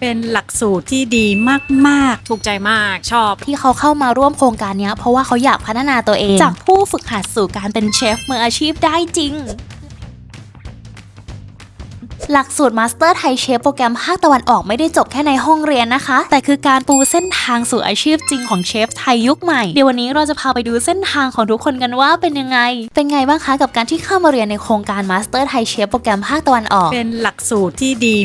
เป็นหลักสูตรที่ดีมากถูกใจมากชอบ ที่เขาเข้ามาร่วมโครงการเนี้ยเพราะว่าเขาอยากพัฒนาตัวเอง จากผู้ฝึกหัดสู่การเป็นเชฟมืออาชีพได้จริง หลักสูตรมาสเตอร์ไทยเชฟโปรแกรมภาคตะวันออกไม่ได้จบแค่ในห้องเรียนนะคะ แต่คือการปูเส้นทางสู่อาชีพจริงของเชฟไทยยุคใหม่ เดี๋ยววันนี้เราจะพาไปดูเส้นทางของทุกคนกันว่าเป็นยังไง เป็นไงบ้างคะกับการที่เข้ามาเรียนในโครงการมาสเตอร์ไทยเชฟโปรแกรมภาคตะวันออก เป็นหลักสูตรที่ดี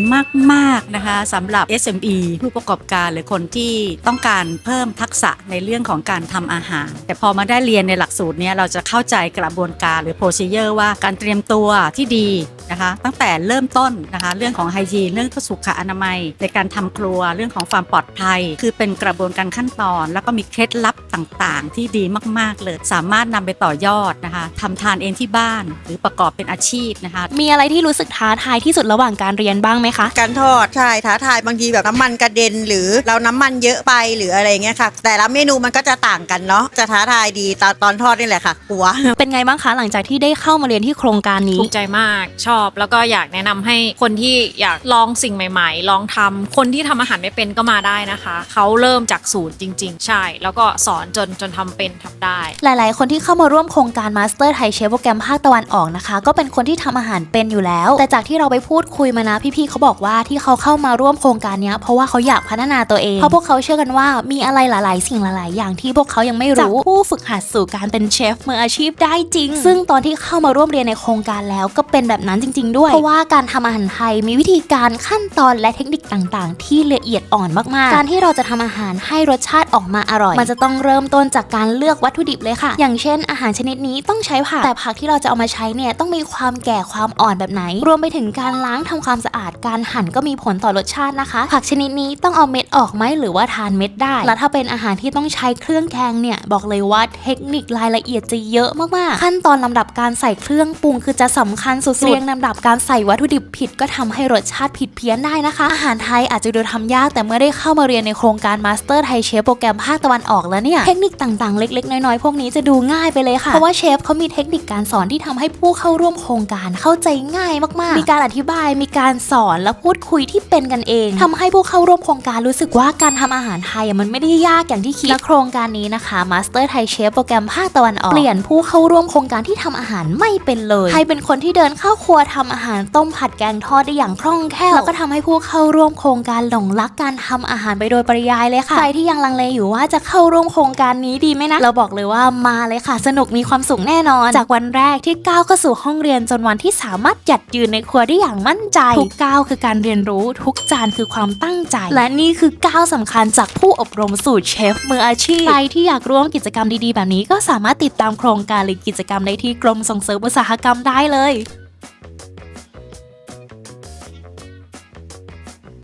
มากๆนะคะสำหรับ SME ผู้ประกอบการหรือคนที่ต้องการเพิ่มทักษะในเรื่องของการทำอาหาร แต่พอมาได้เรียนในหลักสูตรนี้เราจะเข้าใจกระบวนการหรือ procedure ว่าการเตรียมตัวที่ดีนะคะ ตั้งแต่เริ่มต้นนะคะ เรื่องของไฮจีนเรื่องสุขอนามัย ในการทำครัวเรื่องของความปลอดภัย คือเป็นกระบวนการขั้นตอน แล้วก็มีเคล็ดลับต่างๆ ที่ดีมาก ๆ เลย สามารถนำไปต่อยอดนะคะทำทานเองที่บ้านหรือประกอบเป็นอาชีพนะคะ มีอะไรที่รู้สึกท้าทายที่สุดระหว่างการเรียนบ้างไหมคะ การทอดใช่ท้าทายบางทีแบบน้ำมันกระเด็น หรือเราน้ำมันเยอะไปหรืออะไรเงี้ยค่ะ แต่ละเมนูมันก็จะต่างกันเนาะจะท้าทายดีตอนตอนทอดนี่แหละค่ะกลัวเป็นไงบ้างคะหลังจากที่ได้เข้ามาเรียนที่โครงการนี้ถูกใจมากชอบ แล้วก็อยากแนะนำให้คนที่อยากลองสิ่งใหม่ ๆ ลองทำคนที่ทำอาหารไม่เป็นก็มาได้นะคะ เขาเริ่มจากศูนย์จริง ๆ ใช่ แล้วก็สอนจนจนทำเป็นทำได้ หลาย ๆ คนที่เข้ามาร่วมโครงการมาสเตอร์ไทยเชฟโปรแกรมภาคตะวันออกนะคะ ก็เป็นคนที่ทำอาหารเป็นอยู่แล้ว แต่จากที่เราไปพูดคุยมานะพี่ๆเขาบอกว่าที่เขาเข้ามาร่วมโครงการเนี้ยเพราะว่าเขาอยากพัฒนาตัวเองเพราะพวกเขาเชื่อกันว่ามีอะไรหลาย ๆ สิ่งหลาย ๆ อย่างที่พวกเขายังไม่รู้ผู้ฝึกหัดสู่การเป็นเชฟมืออาชีพได้จริง ซึ่งตอนที่เข้ามาร่วมเรียนในโครงการแล้วก็เป็นแบบนั้นจริง ๆ ด้วยเพราะว่าการทำอาหารไทยมีวิธีการขั้นตอนและเทคนิคต่างๆ ที่ละเอียดอ่อนมากๆ การที่เราจะทำอาหารให้รสชาติออกมาอร่อย มันจะต้องเริ่มต้นจากการเลือกวัตถุดิบเลยค่ะ อย่างเช่น อาหารชนิดนี้ต้องใช้ผักแต่ผักที่เราจะเอามาใช้เนี่ยต้องมีความแก่ความอ่อนแบบไหน รวมไปถึงการล้างทำความสะอาดการหั่นก็มีผลต่อรสชาตินะคะ ผักชนิดนี้ต้องเอาเม็ดออกไหมหรือว่าทานเม็ดได้ และถ้าเป็นอาหารที่ต้องใช้เครื่องแกงเนี่ยบอกเลยว่าเทคนิครายละเอียดจะเยอะมากๆ ขั้นตอนลำดับการใส่เครื่องปรุงคือจะสำคัญสุดๆเรียงลำดับการใส่วัตถุดิบผิดก็ทำให้รสชาติผิดเพี้ยนได้นะคะ อาหารไทยอาจจะดูทำยากแต่เมื่อได้เข้ามาเรียนในโครงการมาสเตอร์ไทยเชฟโปรแกรมภาคตะวันออกแล้วเนี่ย เทคนิคต่างๆ เล็กๆ น้อยๆ พวกนี้จะดูง่ายไปเลยค่ะ เพราะว่าเชฟเขามีเทคนิคการสอนที่ทำให้ผู้เข้าร่วมโครงการเข้าใจง่ายมากๆ มีการอธิบายมีการสอนและพูดคุยที่เป็นกันเองทำให้ผู้เข้าร่วมโครงการรู้สึกว่าการทำอาหารไทยมันไม่ได้ยากอย่างที่คิดและโครงการนี้นะคะมาสเตอร์ไทยเชฟโปรแกรมภาคตะวันออกเปลี่ยนผู้เข้าร่วมโครงการที่ทำอาหารไม่เป็นเลยให้เป็นคนที่เดินเข้าครัวทำอาหารต้มผัดแกงทอดได้อย่างคล่องแคล่วแล้วก็ทำให้ผู้เข้าร่วมโครงการหลงรักการทำอาหารไปโดยปริยายเลยค่ะใครที่ยังลังเลอยู่ว่าจะเข้าร่วมโครงการนี้ดีไหมนะ เราบอกเลยว่ามาเลยค่ะ สนุกมีความสุขแน่นอน จากวันแรกที่ก้าวเข้าสู่ห้องเรียนจนวันที่สามารถหยัดยืนในครัวได้อย่างมั่นใจ ทุกก้าวคือการเรียนรู้ทุกจานคือความตั้งใจ และนี่คือก้าวสำคัญจากผู้อบรมสูตรเชฟมืออาชีพใครที่อยากร่วมกิจกรรมดีๆ แบบนี้ก็สามารถติดตามโครงการหรือกิจกรรมได้ที่กรมส่งเสริมอุตสาหกรรมได้เลย